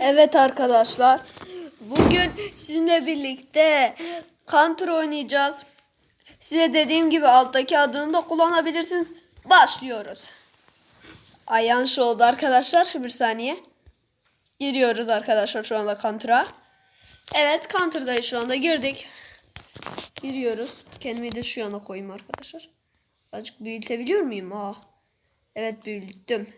Evet arkadaşlar. Bugün sizinle birlikte Counter oynayacağız. Size dediğim gibi alttaki adını da kullanabilirsiniz. Başlıyoruz. Ay yanlış oldu arkadaşlar. Bir saniye. Giriyoruz arkadaşlar şu anda Counter'a. Evet Counter'dayız şu anda. Girdik. Giriyoruz. Kendimi de şu yana koyayım arkadaşlar. Azıcık büyütebiliyor muyum? Aa. Evet büyüttüm.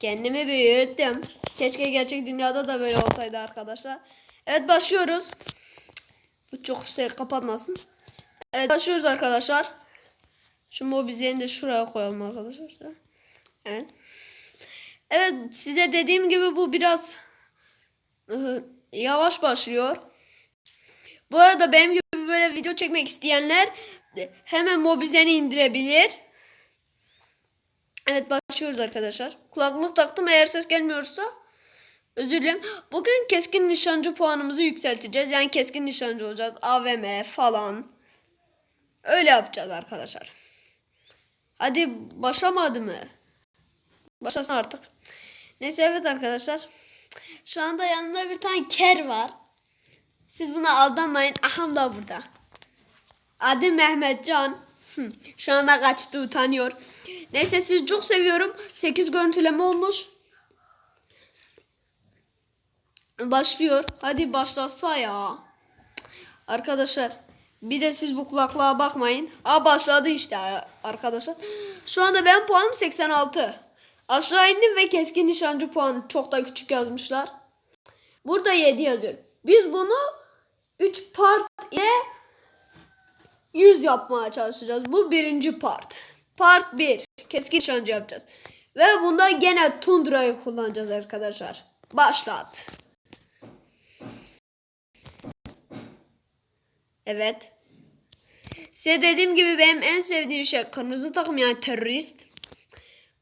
Kendimi büyüttüm. Keşke gerçek dünyada da böyle olsaydı arkadaşlar. Evet başlıyoruz. Bu çok şey kapatmasın. Evet başlıyoruz arkadaşlar. Şu mobizeni de şuraya koyalım arkadaşlar. Evet. Evet size dediğim gibi bu biraz yavaş başlıyor. Bu arada benim gibi böyle video çekmek isteyenler hemen mobizeni indirebilir. Evet başlıyoruz arkadaşlar. Kulaklık taktım eğer ses gelmiyorsa özür dilerim. Bugün keskin nişancı puanımızı yükselteceğiz. Yani keskin nişancı olacağız. AVM falan. Öyle yapacağız arkadaşlar. Hadi başlamadı mı? Başlasın artık. Neyse evet arkadaşlar. Şu anda yanında bir tane ker var. Siz buna aldanmayın. Aham da burada. Adı Mehmetcan. Hı, Şu anda kaçtı utanıyor. Neyse sizi çok seviyorum. 8 görüntüleme olmuş. Başlıyor. Hadi başlatsa ya. Arkadaşlar bir de siz bu kulaklığa bakmayın. Aa başladı işte arkadaşlar. Şu anda ben puanım 86. Aşağı indim ve keskin nişancı puanı çok da küçük yazmışlar. Burada 7 yazıyor. Biz bunu 3 part ile 100 yapmaya çalışacağız. Bu birinci part. Part 1. Keskin nişancı yapacağız. Ve bunda gene Tundra'yı kullanacağız arkadaşlar. Başlat. Evet. Size dediğim gibi benim en sevdiğim şey kırmızı takım yani terörist.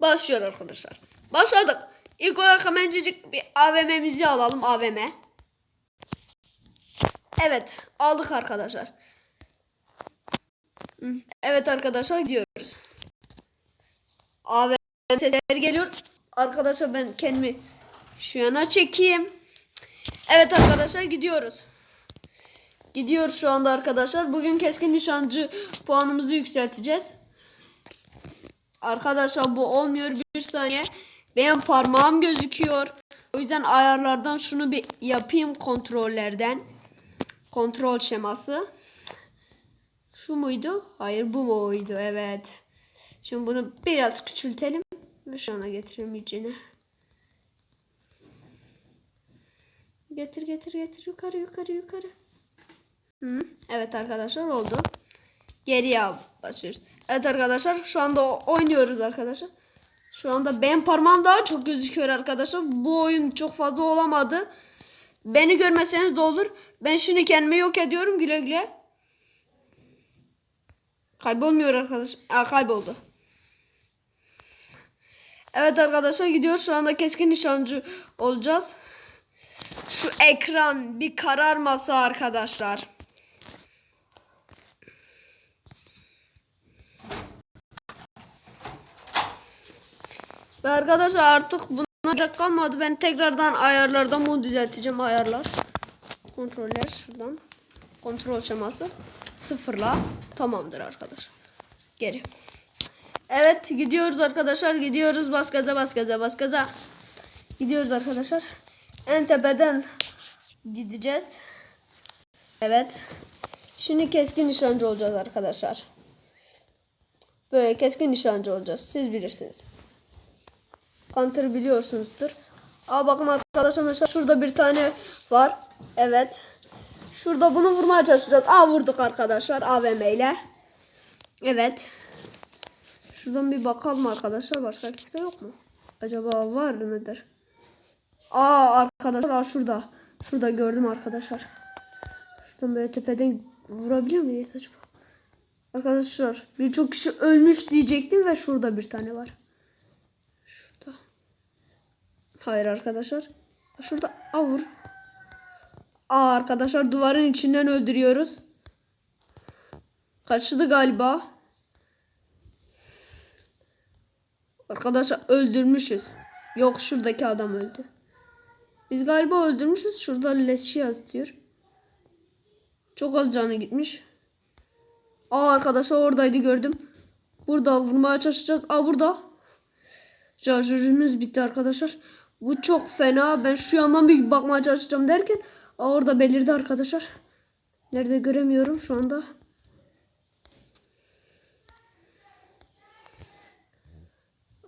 Başlıyor arkadaşlar. Başladık. İlk olarak hemencik bir AVM'mizi alalım AVM. Evet aldık arkadaşlar. Evet arkadaşlar gidiyoruz. AVM sesleri geliyor. Arkadaşlar ben kendimi şu yana çekeyim. Evet arkadaşlar gidiyoruz. Gidiyor şu anda arkadaşlar. Bugün keskin nişancı puanımızı yükselteceğiz. Arkadaşlar bu olmuyor bir saniye. Benim parmağım gözüküyor. O yüzden ayarlardan şunu bir yapayım kontrollerden. Kontrol şeması. Şu muydu? Hayır bu muydu? Evet. Şimdi bunu biraz küçültelim. Ve şu ana getirelim içine. Getir getir getir yukarı yukarı yukarı. Hı, evet arkadaşlar oldu. Geriye basıyoruz. Evet arkadaşlar şu anda oynuyoruz arkadaşlar. Şu anda benim parmağım daha çok gözüküyor arkadaşlar. Bu oyun çok fazla olamadı. Beni görmeseniz de olur. Ben şimdi kendimi yok ediyorum güle güle. Kaybolmuyor arkadaş. Aa, kayboldu. Evet arkadaşlar gidiyor. Şu anda keskin nişancı olacağız. Şu ekran bir kararmasa arkadaşlar. Ve arkadaşlar artık buna gerek kalmadı. Ben tekrardan ayarlardan bunu düzelteceğim ayarlar. Kontroller şuradan. Kontrol şeması. Sıfırla. Tamamdır arkadaşlar. Geri. Evet gidiyoruz arkadaşlar. Gidiyoruz bas gaza bas gaza bas gaza. Gidiyoruz arkadaşlar. En tepeden gideceğiz. Evet. Şimdi keskin nişancı olacağız arkadaşlar. Böyle keskin nişancı olacağız. Siz bilirsiniz. Counter biliyorsunuzdur. Aa bakın arkadaşlar şurada bir tane var. Evet. Şurada bunu vurmaya çalışacağız. Aa vurduk arkadaşlar AVM ile. Evet. Şuradan bir bakalım arkadaşlar. Başka kimse yok mu? Acaba var mıdır? Aa arkadaşlar aa, şurada. Şurada gördüm arkadaşlar. Şuradan böyle tepeden vurabiliyor muyuz acaba? Arkadaşlar birçok kişi ölmüş diyecektim ve şurada bir tane var. Şurada. Hayır arkadaşlar. Şurada aa vur. Aa arkadaşlar duvarın içinden öldürüyoruz. Kaçtı galiba. Arkadaşlar öldürmüşüz. Yok şuradaki adam öldü. Biz galiba öldürmüşüz. Şurada leşi yazıyor. Çok az canı gitmiş. Aa arkadaşlar oradaydı gördüm. Burada vurmaya çalışacağız. Aa burada. Şarjörümüz bitti arkadaşlar. Bu çok fena. Ben şu yandan bir bakmaya çalışacağım derken orada belirdi arkadaşlar. Nerede göremiyorum şu anda.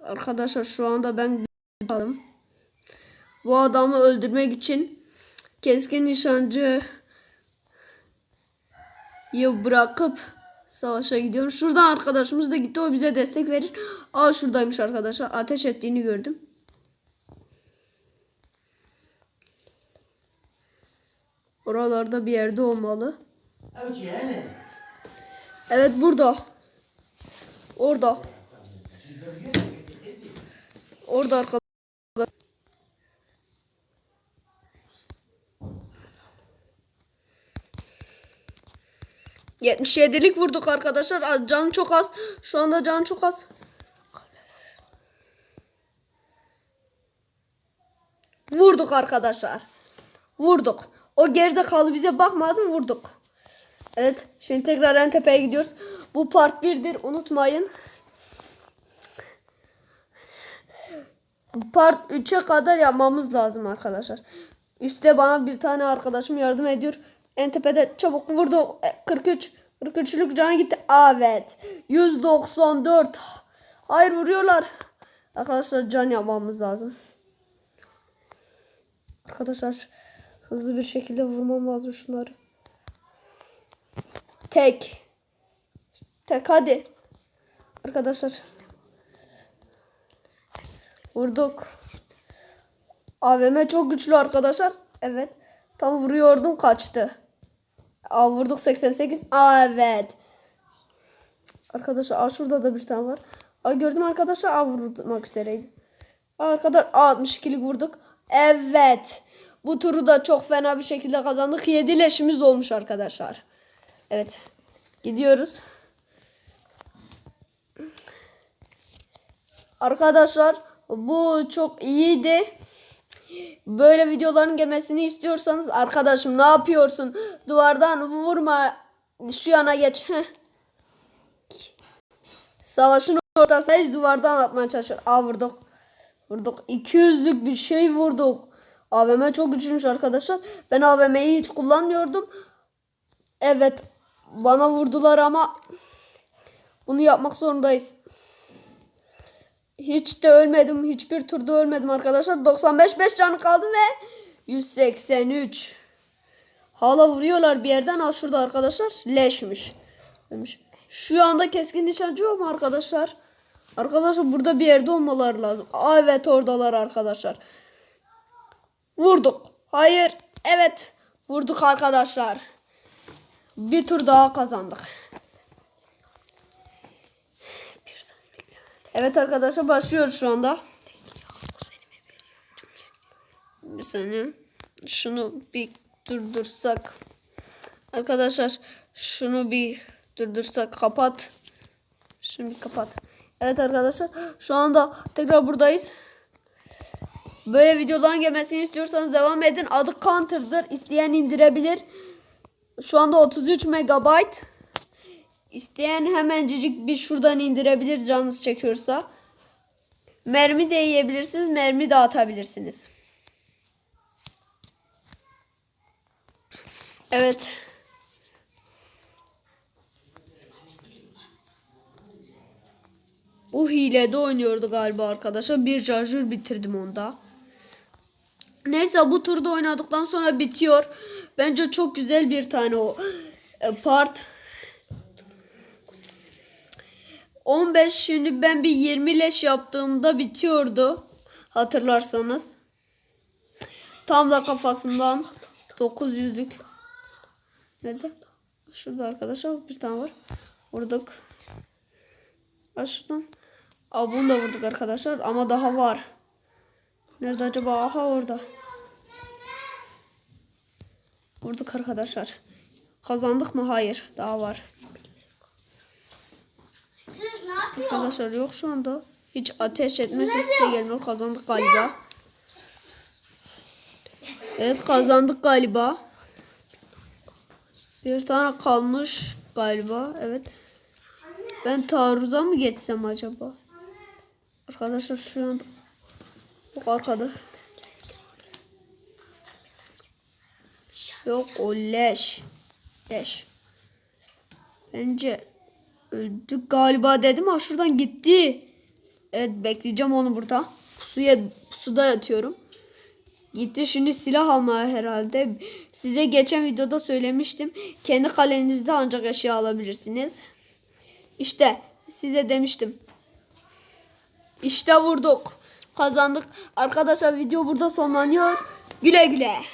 Arkadaşlar şu anda ben. Bu adamı öldürmek için keskin nişancı yı bırakıp savaşa gidiyorum. Şuradan arkadaşımız da gitti. O bize destek verir. Aa şuradaymış arkadaşlar. Ateş ettiğini gördüm. Oralarda bir yerde olmalı. Evet burada. Orada. Orada arkadaşlar. 77'lik vurduk arkadaşlar. Canı çok az. Şu anda canı çok az. Vurduk arkadaşlar. Vurduk. O geride kaldı bize bakmadı vurduk. Evet şimdi tekrar en tepeye gidiyoruz. Bu part 1'dir unutmayın. Part 3'e kadar yapmamız lazım arkadaşlar. Üste bana bir tane arkadaşım yardım ediyor. En tepede çabuk vurdu. E, 43. 43'lük can gitti. Evet. 194. Hayır vuruyorlar. Arkadaşlar can yapmamız lazım. Arkadaşlar hızlı bir şekilde vurmam lazım şunları. Tek. Tek hadi. Arkadaşlar. Vurduk. AVM çok güçlü arkadaşlar. Evet. Tam vuruyordum kaçtı. Aa vurduk 88. Aa evet. Arkadaşlar aa şurada da bir tane var. Aa gördüm arkadaşlar aa vurmak üzereydi. Aa, arkadaşlar aa 62'lik vurduk. Evet. Bu turu da çok fena bir şekilde kazandık. 7 leşimiz olmuş arkadaşlar. Evet. Gidiyoruz. Arkadaşlar bu çok iyiydi. Böyle videoların gelmesini istiyorsanız arkadaşım ne yapıyorsun? Duvardan vurma. Şu yana geç. Savaşın ortasındayız duvardan atmaya çalışıyor. Aa vurduk. Vurduk. 200'lük bir şey vurduk. AVM çok güçlüymüş arkadaşlar. Ben AVM'yi hiç kullanmıyordum. Evet. Bana vurdular ama bunu yapmak zorundayız. Hiç de ölmedim. Hiçbir turda ölmedim arkadaşlar. 95 5 canı kaldı ve 183. Hala vuruyorlar bir yerden. Ha şurada arkadaşlar. Leşmiş. Demiş. Şu anda keskin nişancı yok mu arkadaşlar? Arkadaşlar burada bir yerde olmaları lazım. Aa, evet oradalar arkadaşlar. Vurduk. Hayır. Evet. Vurduk arkadaşlar. Bir tur daha kazandık. Evet arkadaşlar başlıyoruz şu anda. Bir saniye. Şunu bir durdursak. Arkadaşlar şunu bir durdursak kapat. Şunu bir kapat. Evet arkadaşlar şu anda tekrar buradayız. Böyle videoların gelmesini istiyorsanız devam edin. Adı Counter'dır. İsteyen indirebilir. Şu anda 33 megabayt. İsteyen hemencik bir şuradan indirebilir canınız çekiyorsa. Mermi de yiyebilirsiniz. Mermi de atabilirsiniz. Evet. Bu hilede oynuyordu galiba arkadaşlar. Bir şarjör bitirdim onda. Neyse bu turda oynadıktan sonra bitiyor. Bence çok güzel bir tane o e, part. 15 şimdi ben bir 20 leş yaptığımda bitiyordu. Hatırlarsanız. Tam da kafasından 900'lük. Nerede? Şurada arkadaşlar bir tane var. Vurduk. Şuradan. Aa, bunu da vurduk arkadaşlar ama daha var. Nerede acaba? Aha orada. Vurduk arkadaşlar. Kazandık mı? Hayır. Daha var. Siz ne yapıyorsunuz? Arkadaşlar yok şu anda. Hiç ateş etme sesi de gelmiyor. Kazandık galiba. Evet kazandık galiba. Bir tane kalmış galiba. Evet. Ben taarruza mı geçsem acaba? Arkadaşlar şu anda Yok arkada. Yok o leş. Leş. Bence öldük galiba dedim ama şuradan gitti. Evet bekleyeceğim onu burada. Pusuya, pusuda yatıyorum. Gitti şimdi silah almaya herhalde. Size geçen videoda söylemiştim. Kendi kalenizde ancak eşya alabilirsiniz. İşte size demiştim. İşte vurduk. Kazandık. Arkadaşlar video burada sonlanıyor. Güle güle.